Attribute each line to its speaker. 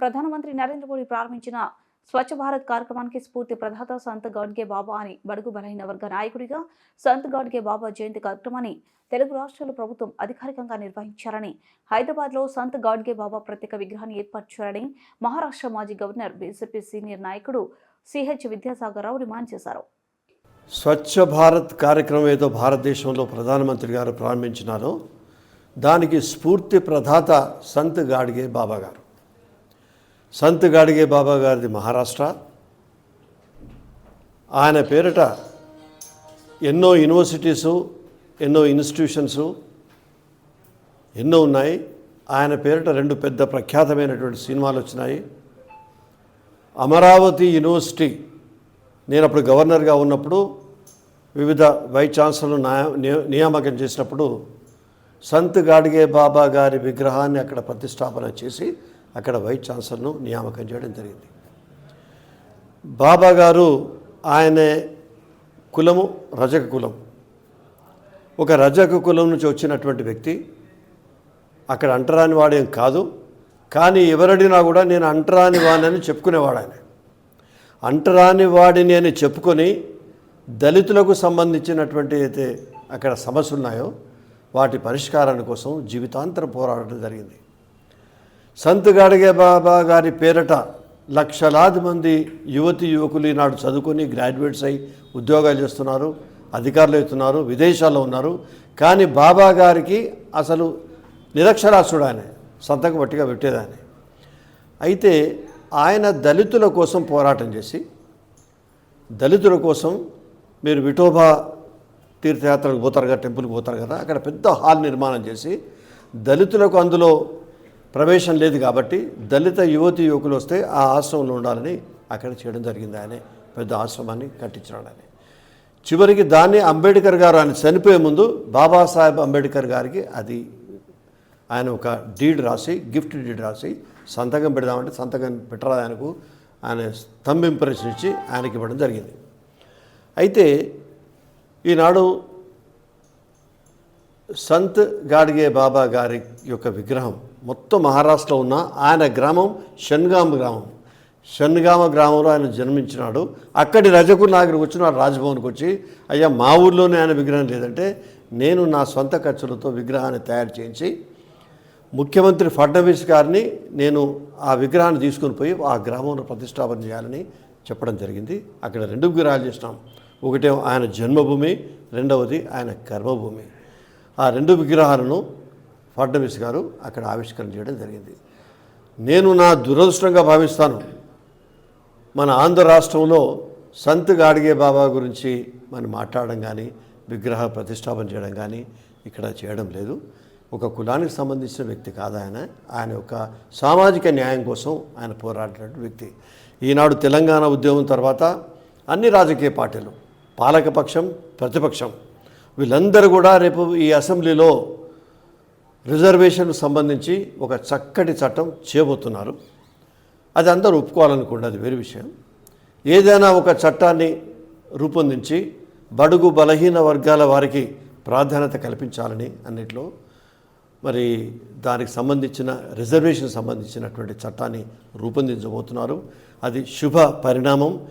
Speaker 1: ప్రధానమంత్రి నరేంద్ర మోడీ ప్రారంభించిన స్వచ్ఛ భారత్ కార్యక్రమానికి స్ఫూర్తి ప్రదాత సంత్ గాడ్గే బాబా అని బడుగు బలహీన వర్గ నాయకుడిగా సంత్ గాడ్గే బాబా జయంతి కార్యక్రమాన్ని తెలుగు రాష్ట్రాల ప్రభుత్వం అధికారికంగా నిర్వహించారని హైదరాబాద్లో సంత్ గాడ్గే బాబా ప్రత్యేక విగ్రహాన్ని ఏర్పాటు చేయాలని మహారాష్ట్ర మాజీ గవర్నర్ బీజేపీ సీనియర్ నాయకుడు సిహెచ్ విద్యాసాగర్ రావు డిమాండ్ చేశారు.
Speaker 2: స్వచ్ఛ భారత్ కార్యక్రమం ఏదో భారతదేశంలో ప్రధానమంత్రి గారు ప్రారంభించినారో దానికి స్ఫూర్తి ప్రదాత సంత్ గాడ్గే బాబా గారు. సంత్ గాడిగే బాబా గారిది మహారాష్ట్ర. ఆయన పేరిట ఎన్నో యూనివర్సిటీసు ఎన్నో ఇన్స్టిట్యూషన్సు ఎన్నో ఉన్నాయి. ఆయన పేరిట రెండు పెద్ద ప్రఖ్యాతమైనటువంటి సినిమాలు వచ్చినాయి. అమరావతి యూనివర్సిటీ నేను అప్పుడు గవర్నర్గా ఉన్నప్పుడు వివిధ వైస్ ఛాన్సలర్ నియామకం చేసినప్పుడు సంత్ గాడిగే బాబా గారి విగ్రహాన్ని అక్కడ ప్రతిష్టాపన చేసి అక్కడ వైస్ ఛాన్సలర్ను నియామకం చేయడం జరిగింది. బాబా గారు ఆయన కులము రజక కులం. ఒక రజక కులం నుంచి వచ్చినటువంటి వ్యక్తి. అక్కడ అంటరాని వాడేం కాదు. కానీ ఎవరడినా కూడా నేను అంటరాని వాడిని చెప్పుకునేవాడు ఆయన. అంటరాని వాడిని అని చెప్పుకొని దళితులకు సంబంధించినటువంటి అయితే అక్కడ సమస్యలు ఉన్నాయో వాటి పరిష్కారాని కోసం జీవితాంతర పోరాడడం జరిగింది. సంత్ గాడిగే బాబా గారి పేరట లక్షలాది మంది యువతి యువకులు ఈనాడు చదువుకొని గ్రాడ్యుయేట్స్ అయి ఉద్యోగాలు చేస్తున్నారు అధికారులు అవుతున్నారు విదేశాల్లో ఉన్నారు. కానీ బాబా గారికి అసలు నిరక్షరాస్యుడు ఆయన సంతకం బట్టిగా పెట్టేదాన్ని అయితే ఆయన దళితుల కోసం పోరాటం చేసి దళితుల కోసం మీరు విఠోబా తీర్థయాత్రకు పోతారు కదా టెంపుల్కి పోతారు కదా అక్కడ పెద్ద హాల్ నిర్మాణం చేసి దళితులకు అందులో ప్రవేశం లేదు కాబట్టి దళిత యువతి యువకులు వస్తే ఆ ఆశ్రమంలో ఉండాలని అక్కడ చేయడం జరిగింది. ఆయన పెద్ద ఆశ్రమాన్ని కట్టించినాడు ఆయన. చివరికి దాన్ని అంబేద్కర్ గారు ఆయన చనిపోయే ముందు బాబాసాహెబ్ అంబేద్కర్ గారికి అది ఆయన ఒక డీడ్ రాసి గిఫ్ట్ డీడ్ రాసి సంతకం పెడదామంటే సంతకం పెట్టరా ఆయనకు. ఆయన థంబ్ ఇచ్చి ఆయనకి ఇవ్వడం జరిగింది. అయితే ఈనాడు సంత్ గాడ్గే బాబా గారి యొక్క విగ్రహం. మొత్తం మహారాష్ట్రలో ఉన్న ఆయన గ్రామం షన్గామ గ్రామం. షన్గామ గ్రామంలో ఆయన జన్మించినాడు. అక్కడి రజకులు నాగరికి వచ్చినాడు రాజ్భవన్కి వచ్చి అయ్యా మా ఊర్లోనే ఆయన విగ్రహం లేదంటే నేను నా సొంత ఖర్చులతో విగ్రహాన్ని తయారు చేయించి ముఖ్యమంత్రి ఫడ్నవీస్ గారిని నేను ఆ విగ్రహాన్ని తీసుకుని పోయి ఆ గ్రామంలో ప్రతిష్టాపన చేయాలని చెప్పడం జరిగింది. అక్కడ రెండు విగ్రహాలు చేసినాం. ఒకటే ఆయన జన్మభూమి రెండవది ఆయన కర్మభూమి. ఆ రెండు విగ్రహాలను ఫడ్నవీస్ గారు అక్కడ ఆవిష్కరణ చేయడం జరిగింది. నేను నా దురదృష్టంగా భావిస్తాను. మన ఆంధ్ర రాష్ట్రంలో సంత్ గాడిగే బాబా గురించి మనం మాట్లాడడం కానీ విగ్రహ ప్రతిష్టాపన చేయడం కానీ ఇక్కడ చేయడం లేదు. ఒక కులానికి సంబంధించిన వ్యక్తి కాదు ఆయన. ఆయన ఒక సామాజిక న్యాయం కోసం ఆయన పోరాడినటువంటి వ్యక్తి. ఈనాడు తెలంగాణ ఉద్యమం తర్వాత అన్ని రాజకీయ పార్టీలు పాలకపక్షం ప్రతిపక్షం వీళ్ళందరూ కూడా రేపు ఈ అసెంబ్లీలో రిజర్వేషన్ సంబంధించి ఒక చక్కటి చట్టం చేయబోతున్నారు. అది అందరూ ఒప్పుకోవాలనుకోండి అది వేరే విషయం. ఏదైనా ఒక చట్టాన్ని రూపొందించి బడుగు బలహీన వర్గాల వారికి ప్రాధాన్యత కల్పించాలని అన్నిట్లో మరి దానికి సంబంధించిన రిజర్వేషన్ సంబంధించినటువంటి చట్టాన్ని రూపొందించబోతున్నారు. అది శుభ పరిణామం.